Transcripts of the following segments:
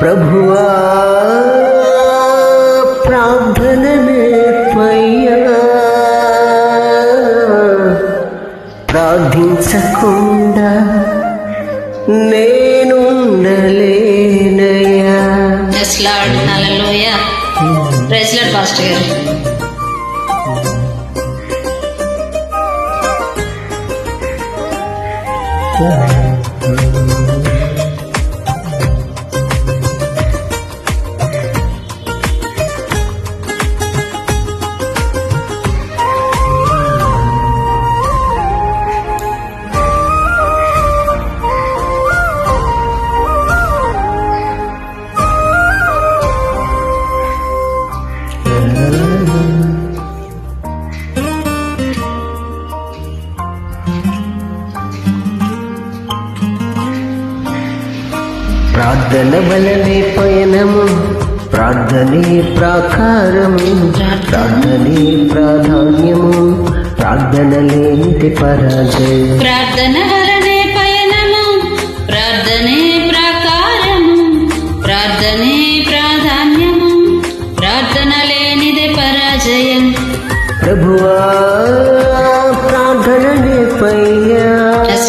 ప్రభువా ప్రార్థన ప్రార్థించకుండా నేనుండలేనయ్యా. Yes Lord hallelujah praise Lord pastor గారు. ప్రార్థన వలనే పయనము ప్రార్థనే ప్రాకారము ప్రార్థనే ప్రాధాన్యము ప్రార్థన లేనిది పరాజయం. ప్రార్థన వలనే పయనము ప్రార్థనే ప్రాకారము ప్రార్థనే ప్రాధాన్యము ప్రార్థన లేనిదే పరాజయం. ప్రభువా ప్రార్థన నేర్పయ్యా Yes,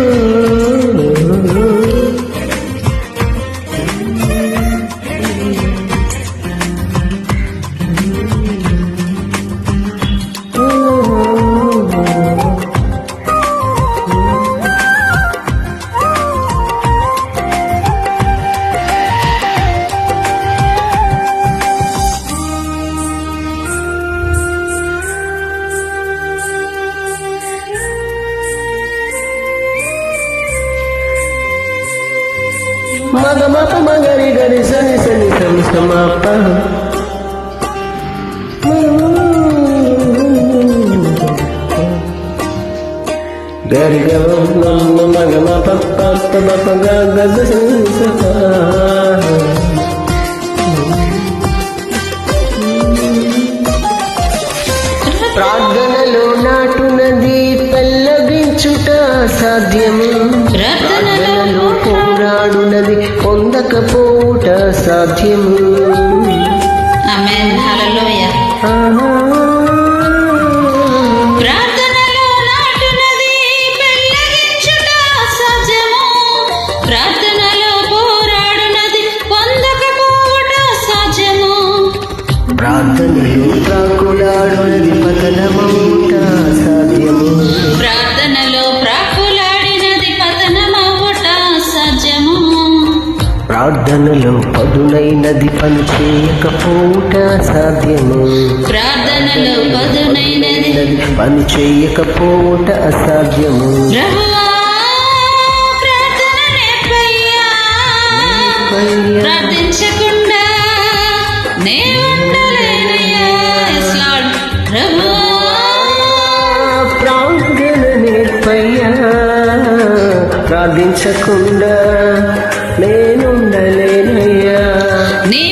మగ మప మగరి గరి సని సని సని సమాప గరి గమ మమ్మ మగ మప పప్ప మప గ గ సని సపా Amen. ప్రార్థనలో పదునైనది పని చేయకపోవుట సాధ్యము ప్రార్థనలో పదునైనది పని చేయకపోవుట అసాధ్యము. ప్రభువా ప్రార్థన నేర్పయ్యా ప్రార్థించకుండా నే ఉండలేనయ్యా నీ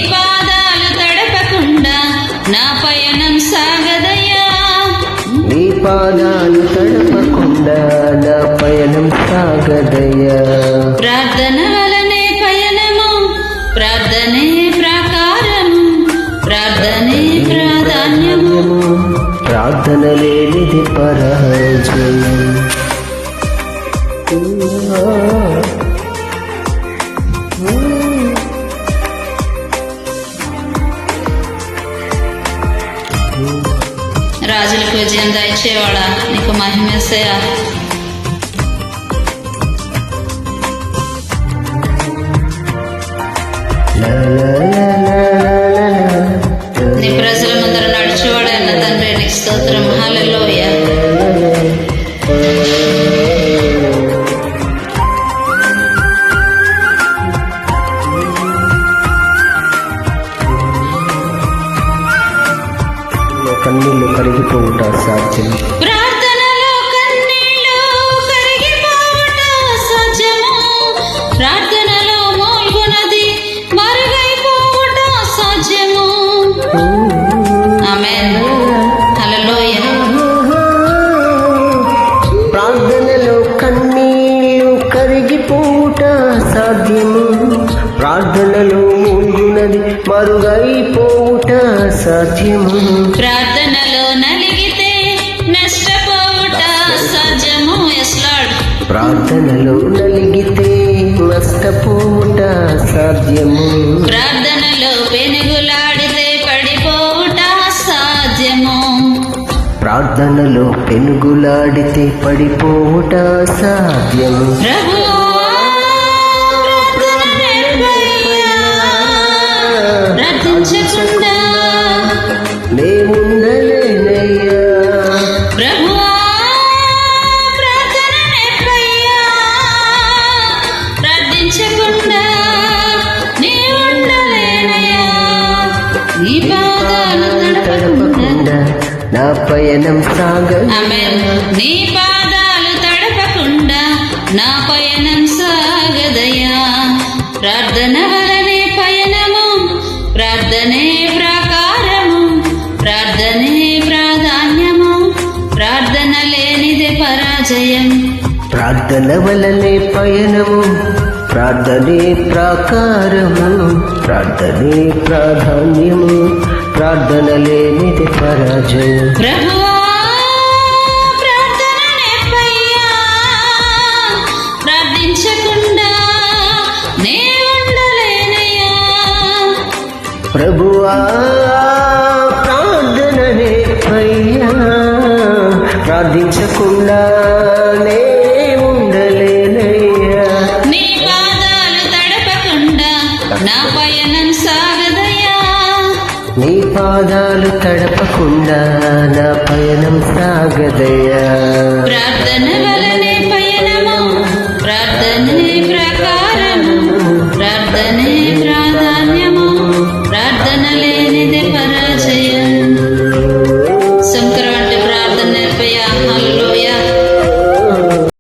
jendaitxe ora, niko mahimezea. కరిగిపోవుట సాధ్యం ప్రార్థనలో కన్నీళ్ళు కరిగిపోవుట సత్యము ప్రార్థనలో మూల్గునది మరుగైపోవుట సాధ్యము. ప్రార్థనలో నలిగితే నష్టపోవుట సత్యము ఎస్ లార్డ్ ప్రార్థనలో నలిగితే నష్టపోవుట సాధ్యము. ప్రార్థనలో పెనుగులాడితే పడిపోవుట సాధ్యము. ప్రార్థనలో పెనుగులాడితే పడిపోవుట సాధ్యము. ప్రభువా, నా పయనం సాగ. నీ పాదాలు తడపకుండా నా పయనం సాగదయా. ప్రార్థన వలనే పయనము ప్రార్థనే ప్రాకారము ప్రార్థనే ప్రాధాన్యము ప్రార్థన లేనిదే పరాజయం. ప్రార్థన వలనే పయనము ప్రార్థనే ప్రాకారము ప్రార్థనే ప్రాధాన్యము ప్రార్థన లేనిది పరాజయం. ప్రభువా ప్రభువా ప్రార్థననే పయ్యా. ప్రార్థించకుండా తడపకుండా నా పయనం సాగదయ్యా